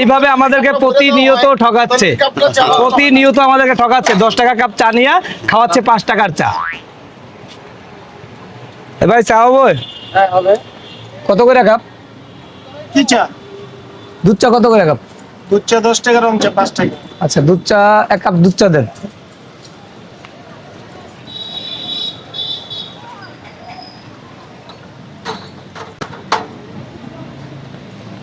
এইভাবে আমাদেরকে প্রতিনিয়ত ঠকাচ্ছে। প্রতিনিয়ত আমাদেরকে ঠকাচ্ছে। দশ টাকা কাপ চা নিয়ে খাওয়াচ্ছে পাঁচ টাকার চা। ভাই চা হব? হ্যাঁ হবে। কত করে কাপ? কি চা? দুধ চা কত করে কাপ? দুধ চা দশ টাকা রং চা পাঁচ টাকা। আচ্ছা দুধ চা এক কাপ দুধ চা দেন।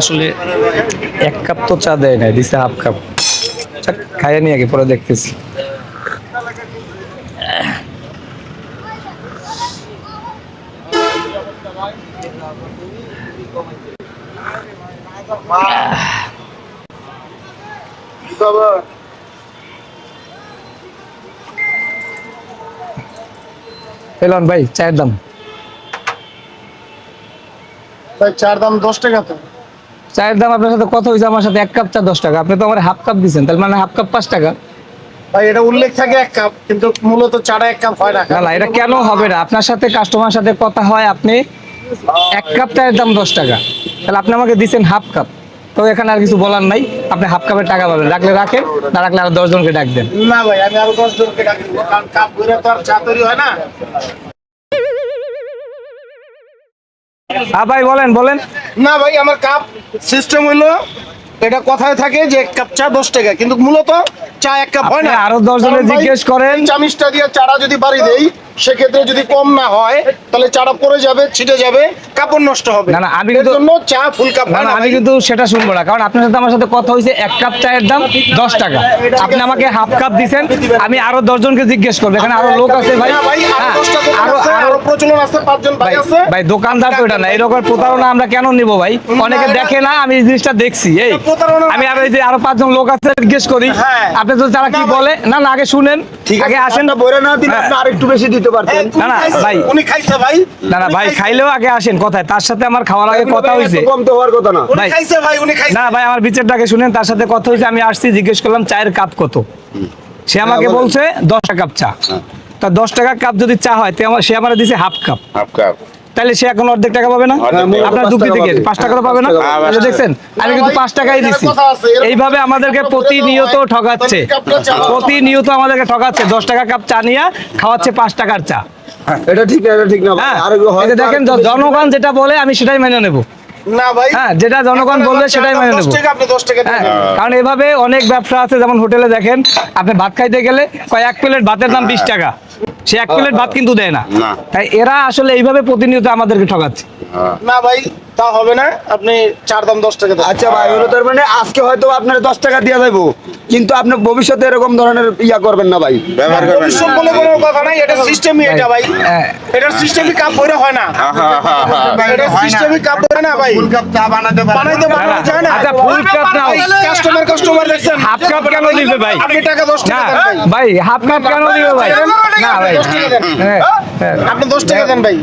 আসলে এক কাপ তো চা দেয় না দিছে হাফ কাপ। চা খাইয়ে নিয়ে আগে, পরে দেখতেছি। পেলন ভাই, চায়ের দাম? ভাই চার দাম দশ টাকা তো। চায়ের দাম আপনার সাথে কত হয়েছে আমার সাথে এক কাপ চা দশ টাকা। আপনি তো আমার হাফ কাপ দিচ্ছেন তাহলে মানে হাফ কাপ পাঁচ টাকা। ভাই এটা উল্লেখ থাকে এক কাপ কিন্তু মূলত চাটা এক কাপ হয় না। না না এটা কেন হবে না? আপনার সাথে কাস্টমার সাথে কথা হয় আপনি এক কাপ চায়ের দাম দশ টাকা। তাহলে আপনি আমাকে দিচ্ছেন হাফ কাপ তো এখানে আর কিছু বলার নাই। আপনি হাফ কাপের টাকা পাবেন। রাখলে রাখেন না রাখলে আরও দশ জনকে ডাক দেন। না ভাই আমি আরও দশ জনকে দেবো কারণ কাপ ঘুরে তো আর চা তৈরি হয় না। হ্যাঁ ভাই বলেন বলেন না ভাই আমার কাপ সিস্টেম হইল এটা কথায় থাকে যে এক কাপ চা দশ টাকা কিন্তু মূলত চা এক কাপ হয় না আরও দশ জনের জিজ্ঞেস করেন। চামিচটা দিয়ে চারা যদি বাড়ি দেই সেক্ষেত্রে যদি কম না হয় তাহলে চাটা পড়ে যাবে ছিটে যাবে কাপড় নষ্ট হবে। না, না, আমি কিন্তু- চা ফুল কাপ না আমি। কিন্তু সেটা শুনব না কারণ আপনার সাথে আমার সাথে কথা হয়েছে এক কাপ চায়ের দাম দশ টাকা। আপনি আমাকে হাফ কাপ দিচ্ছেন আমি আরও দশ জনকে জিজ্ঞেস করব এখানে আরও লোক আছে ভাই। আরও দশটা দোকান আরও আছে, আরও আরও প্রচলন আছে পাঁচজন ভাই ভাই আছে। ভাই দোকানদার তো এটা না এরকম প্রতারণা আমরা কেন নিব ভাই? অনেকে দেখে না আমি এই জিনিসটা দেখছি এই। এটা প্রতারণা না। আমি আরও এই যে আরও পাঁচজন লোক আছে জিজ্ঞেস করি। হ্যাঁ। আপনি তো তারা কি বলে না না আগে শুনেন। আগে আসেন। বইরে না দিলে হ্যাঁ। আপনি আরেকটু বেশি দিতে পারতেন। না, না, ভাই। উনি খাইছে ভাই। না না ভাই খাইলেও আগে আসেন কথায়। তার সাথে আমার খাওয়ার আগে কথা হয়েছে কম তো হওয়ার কথা না। উনি খাইছে ভাই উনি খাইছে। না ভাই আমার বিচারটাকে শুনেন তার সাথে কথা হয়েছে আমি আসছি জিজ্ঞেস করলাম চায়ের কাপ কত? সে আমাকে বলছে দশ টাকা কাপ চা। তা দশ টাকা কাপ যদি চা হয় তে আমার সে আমার দিছে হাফ কাপ। Half cup. তাহলে সে এখন অর্ধেক টাকা পাবে না? আপনার যুক্তি থেকে পাঁচ টাকা তো পাবে। না? দেখছেন আমি কিন্তু পাঁচ টাকাই এরকম এইভাবে আমাদেরকে প্রতিনিয়ত ঠকাচ্ছে। প্রতিনিয়ত আমাদেরকে ঠকাচ্ছে। দশ টাকা কাপ চা নিয়ে খাওয়াচ্ছে পাঁচ টাকার চা। এটা ঠিক না এটা ঠিক না। হ্যাঁ দেখেন জনগণ যেটা বলে আমি সেটাই মেনে নেব। না ভাই। হ্যাঁ যেটা জনগণ বলবে সেটাই মেনে নেব। হ্যাঁ কারণ এভাবে অনেক ব্যবসা আছে। যেমন হোটেলে দেখেন আপনি ভাত খাইতে গেলে কয়েক প্লেট ভাতের দাম বিশ টাকা। সে এক প্লেট ভাত কিন্তু দেয় না। তাই এরা আসলে এইভাবে প্রতিনিয়ত আমাদেরকে ঠকাচ্ছে। না ভাই তা হবে না আপনি চার দাম দশ টাকা আচ্ছা ভাই হলো তার মানে আজকে হয়তো আপনার দশ টাকা দিয়ে যাব কিন্তু আপনি ভবিষ্যতে এরকম ধরনের ইয়া করবেন না ভাই। ভবিষ্যৎ বলে কোনো কথা নাই এটা সিস্টেমই এটা ভাই। এটার সিস্টেমই কাপ বইরা হয় না। এটার সিস্টেমই কাপ বইরা না ভাই। ফুল কাপ চা বানাতে পারবেন। বানাইতে না, যায় না। আচ্ছা, ফুল কাপ নাও। কাস্টমার কাস্টমার দেখছেন। হাফ কাপ কেন দিবে ভাই? আপনি টাকা দশ না টাকা দেন ভাই। ভাই হাফ কাপ কেন দিবে ভাই? না ভাই। দশ টাকা দেন। আপনি দশ টাকা দেন ভাই।